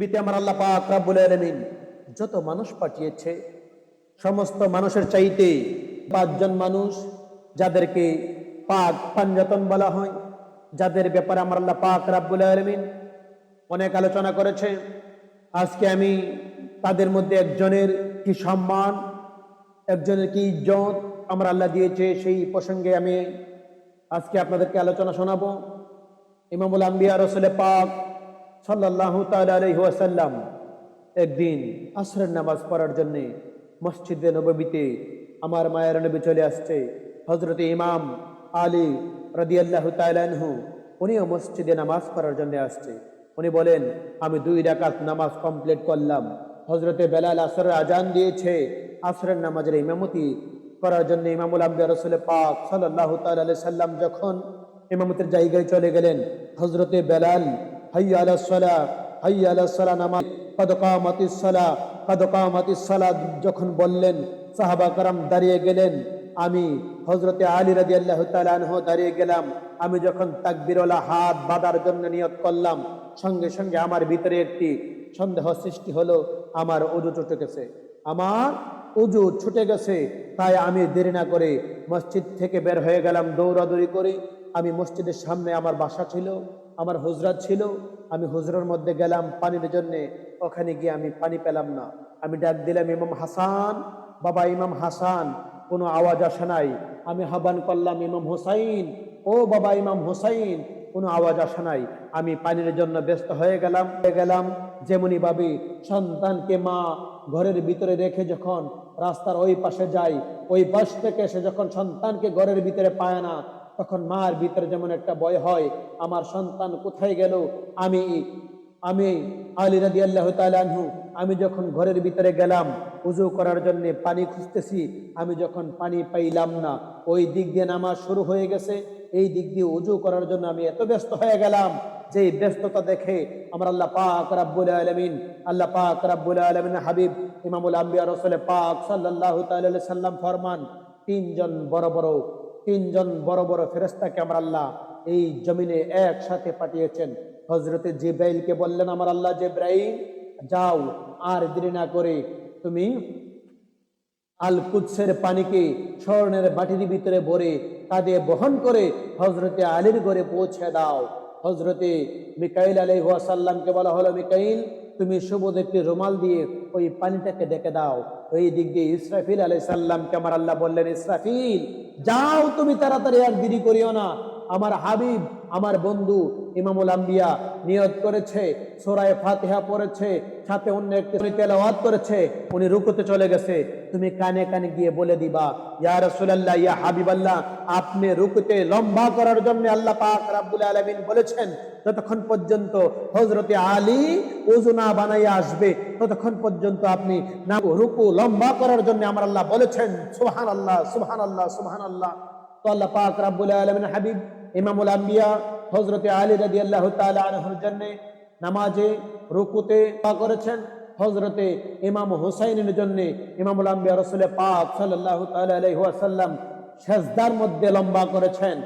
পৃথিবীতে আমার আল্লাহ পাক রাব্বুল আলামিন যত মানুষ পাঠিয়েছে, সমস্ত মানুষের চাইতে পাঁচজন মানুষ যাদেরকে পাক পাঞ্জাতন বলা হয়, যাদের ব্যাপারে আমার আল্লাহ পাক রাব্বুল আলামিন অনেক আলোচনা করেছে। আজকে আমি তাদের মধ্যে একজনের কি সম্মান, একজনের কি ইজ্জত আমার আল্লাহ দিয়েছে সেই প্রসঙ্গে আমি আজকে আপনাদেরকে আলোচনা শোনাবো। ইমামুল আম্বিয়া রসুলে পাক সাল্লাহ তাল্লাম একদিন আসরের নামাজ পড়ার জন্য মসজিদে নবীতে আমার মায়ের নবী চলে আসছে। হজরত ইমাম আলী রদি রদিয়াল্লাহ তাইলানহু উনিও মসজিদে নামাজ পড়ার জন্য আসছে। উনি বলেন, আমি দুই রাকাত নামাজ কমপ্লিট করলাম। হজরতে বেলাল আসরের আজান দিয়েছে। আসরের নামাজের ইমামতি করার জন্য ইমামুল আম্বিয়া রসুল পাক সাল্লাহ তাল্লাহ সাল্লাম যখন ইমামতের জায়গায় চলে গেলেন হজরতে বেলাল হাইয়া আলাহ সালা, হাইয়া নামাজ। কদকামাতিস সালা যখন বললেন, সাহাবা কারাম দাঁড়িয়ে গেলেন, আমি হজরতে আলী রাজি আল্লাহ তালানহ দাঁড়িয়ে গেলাম। আমি যখন তাকবিরওয়ালা হাত বাঁধার জন্য নিয়ত করলাম, সঙ্গে সঙ্গে আমার ভিতরে একটি সন্দেহ সৃষ্টি হলো, আমার অজু ছুটে গেছে। আমার উজু ছুটে গেছে, তাই আমি দেরি না করে মসজিদ থেকে বের হয়ে গেলাম, দৌড়াদৌড়ি করে। আমি মসজিদের সামনে আমার বাসা ছিল। আমার হুজরাত ছিল, আমি হুজরার মধ্যে গেলাম পানির জন্য, ওখানে গিয়ে আমি পানি পেলাম না। আমি ডাক দিলাম, ইমাম হাসান, বাবা ইমাম হাসান, কোনো আওয়াজ আসে নাই। আমি হাবান করলাম, ইমাম হোসাইন, ও বাবা ইমাম হোসাইন, কোনো আওয়াজ আসে নাই। আমি পানির জন্য ব্যস্ত হয়ে গেলাম হয়ে গেলাম যেমনি ভাবে সন্তানকে মা ঘরের ভিতরে রেখে যখন রাস্তার ওই পাশে যায়, ওই পাশ থেকে সে যখন সন্তানকে ঘরের ভিতরে পায় না তখন মার ভিতরে যেমন একটা ভয় হয়, আমার সন্তান কোথায় গেল? আমি আমি আলী রাদি আল্লাহ তালু আমি যখন ঘরের ভিতরে গেলাম, উজু করার জন্য পানি খুঁজতেছি, আমি যখন পানি পাইলাম না, ওই দিক দিয়ে নামাজ শুরু হয়ে গেছে, এই দিক দিয়ে উজু করার জন্য আমি এত ব্যস্ত হয়ে গেলাম যে ব্যস্ততা দেখে আমার আল্লাহ পাক রাব্বুল আলমিন, আল্লাহ পাক রাব্বুল আলমিন হাবিব ইমামুল আম্বিয়া রসুল পাক সাল্লাহ তাল্লাহ সাল্লাম ফরমান, তিনজন বড় বড় তিনজন বড় বড় ফেরেস্তাকে আমার আল্লাহ এই জমিনে একসাথে পাঠিয়েছেন। হজরতে জিব্রাইলকে বললেন, আমার আল্লাহ জিব্রাইল, যাও, আর দেরি না করে তুমি আল কুৎসের পানিকে স্বর্ণের বাটির ভিতরে ভরে কাঁধে বহন করে হজরতে আলীর ঘরে পৌঁছে দাও। হজরতে মিকাইল আলহাসাল্লামকে বলা হলো, মিকাইল, তুমি সবুজ একটি রুমাল দিয়ে ওই পানিটাকে ডেকে দাও। ওই দিক দিয়ে ইসরাফিল আলাই সাল্লামকে আমার আল্লাহ বললেন, ইসরাফিল যাও তুমি তাড়াতাড়ি আর দেরি করিও না। আমার হাবিব আমার বন্ধু ইমামুল আম্বিয়া নিয়ত করেছে, সোরায় ফাতিহা পড়েছে, সাথে অন্য একটি তেলাওয়াত করেছে, উনি রুকুতে চলে গেছে। তুমি কানে কানে গিয়ে বলে দিবা, ইয়া রাসূলুল্লাহ, ইয়া হাবিবাল্লাহ, আপনি রুকুতে লম্বা করার জন্য আল্লাহ পাক রাব্বুল আলামিন বলেছেন, যতক্ষণ পর্যন্ত হজরতে আলী ওযু না বানাইয়া আসবে, ততক্ষণ পর্যন্ত আপনি না রুকু লম্বা করার জন্য আমার আল্লাহ বলেছেন, সুবহানাল্লাহ সুবহানাল্লাহ সুবহানাল্লাহ। তো আল্লাহ পাক রাব্বুল আলামিন হাবিব, ইমামুল আম্বিয়া হজরতে আলী রাজি আল্লাহ আনহুর জন্য নামাজে, রুকুতে পা করেছেন। হজরতে ইমাম হুসাইনের জন্য ইমামুল আম্বিয়া রসুল পাক সাল্লাহ তাল্লাহ সাল্লাম সেজদার মধ্যে লম্বা করেছেন।